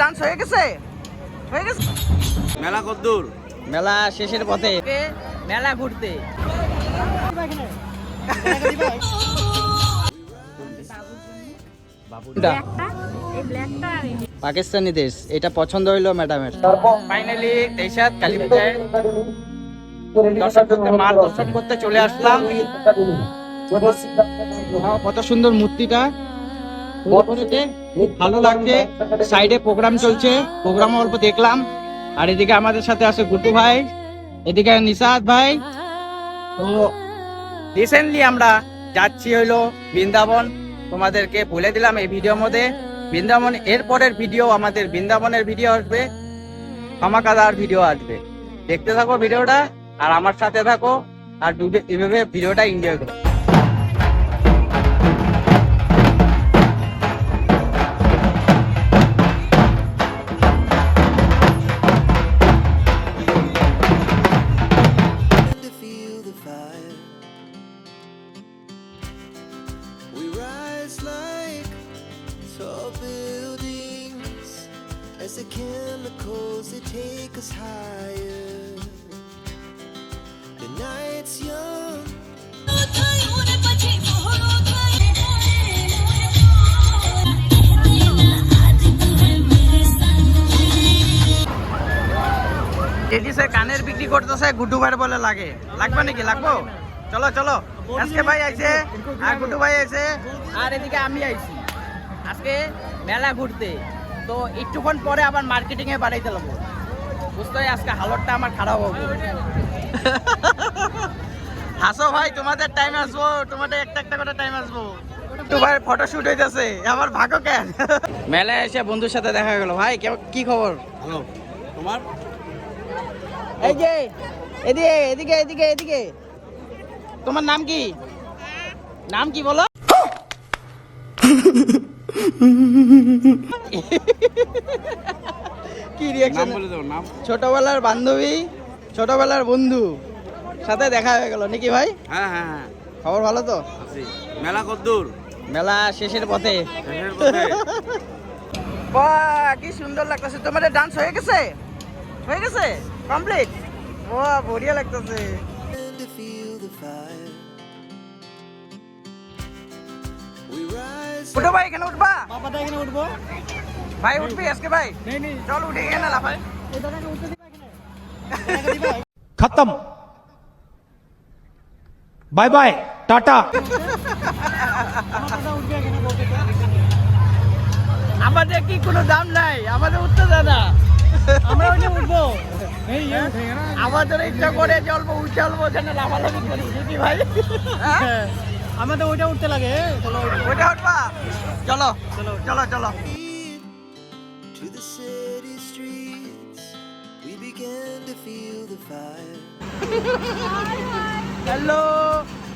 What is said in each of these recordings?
Dance হয়ে গেছে? হয়ে গেছে? মেলা কদ্দূর। মেলা শেষের পথে। মেলা ঘুরতে। পাকিস্তানি দেশ এটা পছন্দ হইল ম্যাডামের। ফাইনালি পূজায় দর্শন করতে মাল দর্শন করতে চলে আসলাম। কত সুন্দর মূর্তিটা খুব ভালো লাগছে। সাইডে প্রোগ্রাম চলছে প্রোগ্রাম অল্প দেখলাম। আর এদিকে আমাদের সাথে আছে গুটু ভাই, এদিকে নিশাদ ভাই। তো রিসেন্টলি আমরা যাচ্ছি হইল বৃন্দাবন। তোমাদেরকে বলে দিলাম এই ভিডিওর মধ্যে। বৃন্দাবন এর পরের ভিডিও আমাদের বৃন্দাবনের ভিডিও আসবে। খামাকাদার ভিডিও আসবে। দেখতে থাকো ভিডিওটা আর আমার সাথে থাকো, আর এভাবে ভিডিওটা এনজয় করো। Tall buildings as the chemicals they take us higher. The night's young. লেডিসে কানের বিক্রি করতেছে গুড্ডু ভাই বলে লাগে। লাগবে নাকি? লাগবো? চলো চলো। আজকে ভাই আইছে। আর গুড্ডু ভাই আইছে। আর এদিকে আমি আইছি। আজকে মেলা ঘুরতে। তো একটুক্ষণ পরে আবার মার্কেটিং এ বাড়াইতে লাগবো। বুঝতে আজকে হালতটা আমার খারাপ হবে। হাসো ভাই তোমাদের টাইম আসব। তোমাদের একটা একটা করে টাইম আসব। তোমার হইতেছে। আমার ভাগো কেন? মেলায় এসে বন্ধুর সাথে দেখা গেল। ভাই কি খবর? তোমার? এই যে এদিকে এদিকে এদিকে এদিকে। তোমার নাম কি? নাম কি বলো? কি রিয়াকশন বলে দাও নাম। ছোটবেলার বান্ধবী ছোটবেলার বন্ধু সাথে দেখা হয়ে গেল নাকি ভাই? হ্যাঁ হ্যাঁ হ্যাঁ। খবর ভালো তো? আছি। মেলা কদ্দূর মেলা শেষের পথে। বাহ কি সুন্দর লাগতেছে। তোমাদের ডান্স হয়ে গেছে? হয়ে গেছে? কমপ্লিট বাহ বঢ়িয়া লাগতেছে। উঠো ভাই এখানে উঠবা। বাবাটা এখানে উঠবো। ভাই উঠবি আজকে ভাই? চল উঠে গিয়ে না লাফাই খতম। Bye bye ta-ta. আমাদের কি কোনো দাম নাই? আমাদের উঠতে দাদা আমরা ওইটা উঠবো। আমাদের ইচ্ছা করে চলবো উঠে চলবো যেন লাফালাফি করি ভাই? হ্যাঁ? আমাদের ওইটা উঠতে লাগে চলো ওইটা। উঠবা? চলো চলো। চলো চলো। To the city streets. We began to feel the fire. Hello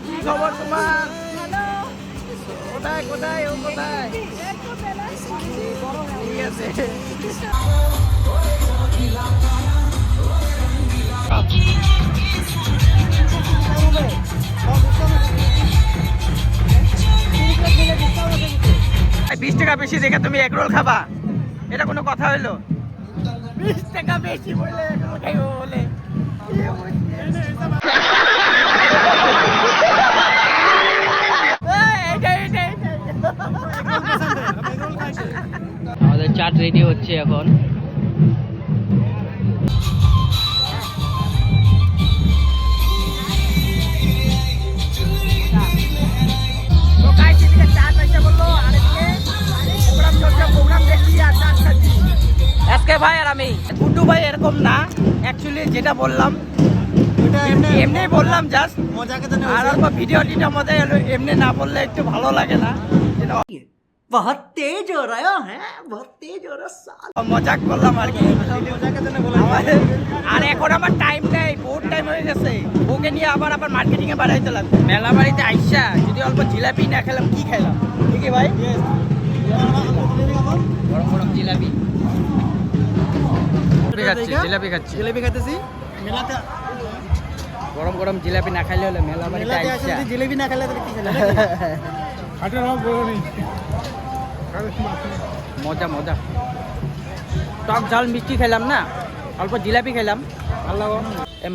কি খবর তোমার? কোথায় কোথায় ও কোথায়? ঠিক আছে। বিশ টাকা বেশি দেখে তুমি এগ রোল খাবা। এটা কোনো কথা হইল? বিশ টাকা বেশি বলে egg খাইবো বলে। আমাদের চাট রেডি হচ্ছে এখন। আজকে ভাই আর আমি। গুড্ডু ভাই এরকম না। অ্যাকচুয়ালি যেটা বললাম এমনি বললাম জাস্ট আর অল্প ভিডিও টিডিও মধ্যে এমনি না বললে একটু ভালো লাগে না। মজাক করলাম আর এখন আমার টাইম বহুত টাইম হয়ে গেছে। নিয়ে আবার মেলা আইসা যদি অল্প জিলাপি না খেলাম কি খেলাম গরম গরম জিলাপি। জিলাপি খাচ্ছি জিলেবি খাইতেছি? মেলাতে গরম গরম জিলাপি না খাইলে হলে মেলা বাড়িতে আইসা। যদি না খেলে তাহলে কি খেলে মজা মজা। টক ঝাল মিষ্টি খেলাম না? অল্প জিলাপি খেলাম ভালো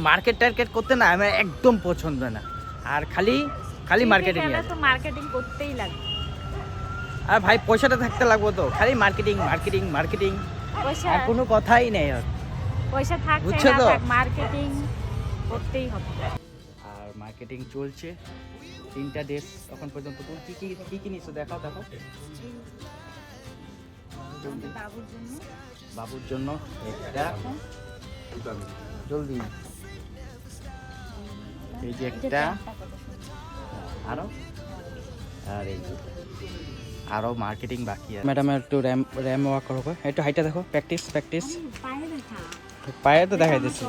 মার্কেট টার্কেট করতে না আমার একদম পছন্দ না। আর খালি খালি মার্কেটিং তো মার্কেটিং করতেই লাগে আর ভাই পয়সাটা থাকতে লাগবো তো। খালি মার্কেটিং মার্কেটিং মার্কেটিং পয়সা আর কোনো কথাই নেই আর। পয়সা থাকছে বুঝছ তো? মার্কেটিং করতেই হবে। আর মার্কেটিং চলছে। তিনটা ড্রেস এখন পর্যন্ত তুমি কি কি কি কি নিছো দেখাও। জলদি। বাবুর জন্য। বাবুর জন্য একটা। জলদি এই যে একটা। আরও। আর এই যে আরও মার্কেটিং বাকি আছে। ম্যাডাম একটু র্যাম র্যাম ওয়াক করো গো। একটু হাইটা দেখো। প্র্যাকটিস প্র্যাকটিস পায়ে তো দেখাই দিচ্ছি।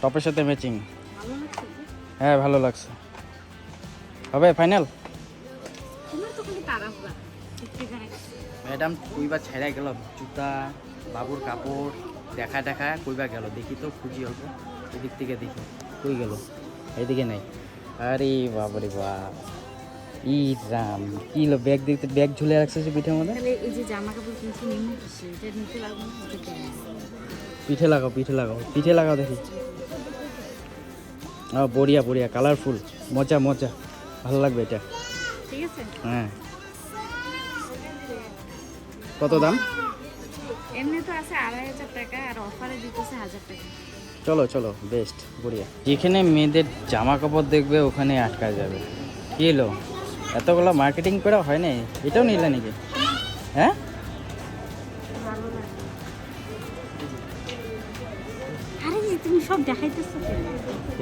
টপের সাথে ম্যাচিং ভালো লাগছে যে? হ্যাঁ ভালো লাগছে। হবে ফাইনাল ম্যাডাম কইবা ছেড়ে গেল জুতা বাবুর কাপড় দেখা দেখা কইবা গেল। দেখি তো খুঁজি অল্প। এদিক থেকে দেখি। কই গেল? এদিকে নাই। আরে বাবারে বাপ। ই রাম কি লো ব্যাগ দেখতে ব্যাগ ঝুলে রাখছে যে পিঠের মধ্যে? তাহলে এই যে জামা কাপড় কিনছি নিমু কিসে এটা নিতে লাগবে? পিঠে লাগাও পিঠে লাগাও পিঠে লাগাও দেখি। ও বড়িয়া বড়িয়া কালারফুল মজা মজা ভালো লাগবে এটা। ঠিক আছে? হ্যাঁ। কত দাম? এমনি তো আছে আড়াই হাজার টাকা আর অফারে দিতেছে হাজার টাকা। চলো চলো বেস্ট বঢ়িয়া যেখানে মেয়েদের জামা কাপড় দেখবে ওখানে আটকা যাবে। কি এলো এতগুলো মার্কেটিং করা হয় না এটাও নিলে নাকি? হ্যাঁ? ভালো লাগে আরে তুমি সব দেখাইতেছো কেন?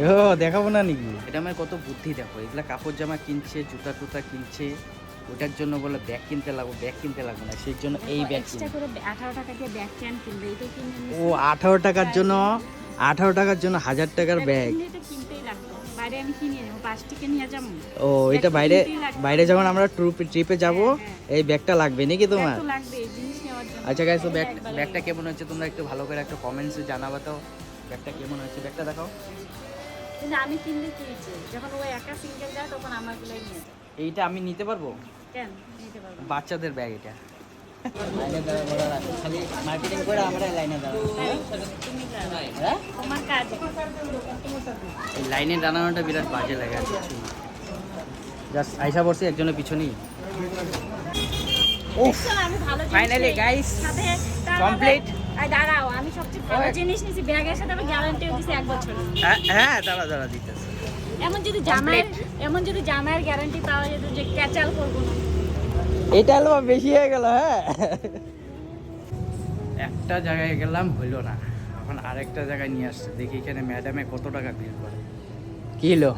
ও দেখাবো না নাকি? এটা আমার কত বুদ্ধি দেখো। এগুলা কাপড় জামা কিনছে জুতা টুতা কিনছে ওটার জন্য বলে ব্যাগ কিনতে লাগবো ব্যাগ কিনতে লাগবো না সেই জন্য এই ব্যাগ আঠারো টাকা দিয়ে ব্যাগ ক্যান কিনবে এটা কিনে নিয়ে ও আঠারো টাকার জন্য আঠারো টাকার জন্য হাজার টাকার ব্যাগ বাইরে আমি কিনে নেব পাঁচ টিকে নিয়ে যাব? ও এটা বাইরে বাইরে যখন আমরা ট্রিপে ট্রিপে যাব এই ব্যাগটা লাগবে নাকি তোমার? লাগবে জিনিস নেওয়ার জন্য। আচ্ছা গাইস তো ব্যাগ ব্যাগটা কেমন হচ্ছে? তোমরা একটু ভালো করে একটা কমেন্টসে জানাবা তো। ব্যাগটা কেমন হচ্ছে? ব্যাগটা দেখাও। কিন্তু আমি কিনলে কি যখন ও একা সিঙ্গেল যায় তখন নিয়ে যায় এইটা আমি নিতে পারব? কেন? নিতে পারব বাচ্চাদের ব্যাগ এটা। লাইনে দাঁড়াবো খালি মার্কেটিং করে আমরা লাইনে দাঁড়াবো তুমি যাও। হ্যাঁ? তোমার কাজ এই লাইনে দাঁড়ানোটা বিরাট বাজে লাগে আর কিছু না। জাস্ট আইসা পড়ছি একজনের পিছনেই। জিনিস দাঁড়াও আমি সবচেয়ে ভালো ব্যাগের সাথে আমি গ্যারান্টিও দিছি এক বছর। হ্যাঁ হ্যাঁ দাঁড়া দাঁড়া দিতেছে। এমন যদি জামার এমন যদি জামার গ্যারান্টি পাওয়া যেত যে ক্যাচাল করব না। এটা হলো বেশি হয়ে গেল হ্যাঁ? একটা জায়গায় গেলাম হইল না। এখন আরেকটা জায়গায় নিয়ে আসছে। দেখি এখানে ম্যাডামে কত টাকা বিল করে। কি হলো?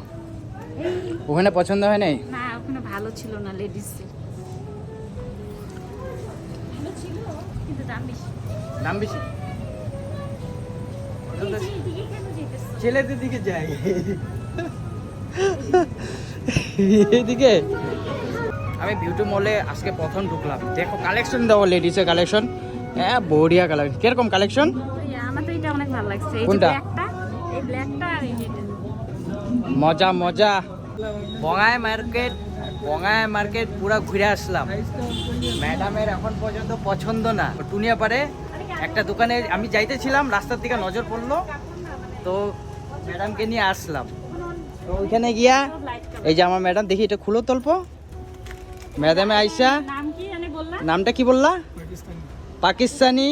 ওখানে পছন্দ হয় নাই? না ওখানে ভালো ছিল না লেডিস ভালো ছিল কিন্তু দাম বেশি। দাম বেশি? এদিকে? ছেলেদের দিকে যাই। এইদিকে আমি বিউটি মলে আজকে প্রথম ঢুকলাম। দেখো কালেকশন দেবো লেডিসের কালেকশন হ্যাঁ বড়িয়া কালেকশন কীরকম কালেকশন আমার তো এটা অনেক ভালো লাগছে। এই কোনটা? ব্ল্যাকটা এই ব্ল্যাকটা আর এই মজা মজা। বঙ্গায় মার্কেট বঙ্গায় মার্কেট পুরো ঘুরে আসলাম। ম্যাডামের এখন পর্যন্ত পছন্দ না। টুনিয়া পারে একটা দোকানে আমি যাইতেছিলাম রাস্তার দিকে নজর পড়ল। তো ম্যাডামকে নিয়ে আসলাম। তো ওইখানে গিয়া এই যে আমার ম্যাডাম দেখি এটা খুলো তল্প। ম্যাডামে আইসা? নামটা কি বললা? পাকিস্তানি।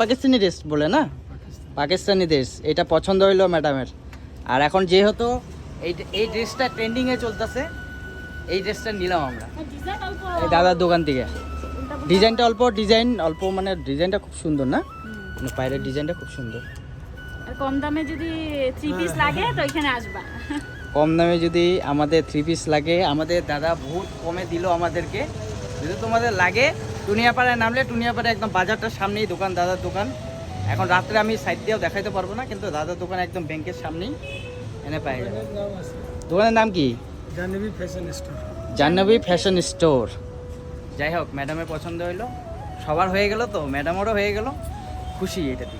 পাকিস্তানি। দেশ বলে না? পাকিস্তানি। দেশ। এটা পছন্দ হইল ম্যাডামের। আর এখন যেহেতু এই এই ড্রেসটা ট্রেন্ডিংয়ে চলতেছে এই ড্রেসটা নিলাম আমরা। এই দাদার দোকান থেকে। ডিজাইনটা অল্প ডিজাইন অল্প মানে ডিজাইনটা খুব সুন্দর না। মানে বাইরের ডিজাইনটা খুব সুন্দর। আর কম দামে যদি থ্রি পিস লাগে তো এখানে আসবা। কম দামে যদি আমাদের থ্রি পিস লাগে আমাদের দাদা বহুত কমে দিল আমাদেরকে। যদি তোমাদের লাগে টুনিয়াপাড়ায় নামলে টুনিয়াপাড়ায় একদম বাজারটার সামনেই দোকান দাদার দোকান। এখন রাত্রে আমি সাইড দিয়েও দেখাইতে পারব না কিন্তু দাদার দোকান একদম ব্যাংকের সামনেই এনে পাই যাবে। দোকানের নাম কি? Jahnavi fashion store. Jahnavi fashion store. যাই হোক ম্যাডামের পছন্দ হইল। সবার হয়ে গেল তো ম্যাডামেরও হয়ে গেল। খুশি এটা দিয়ে।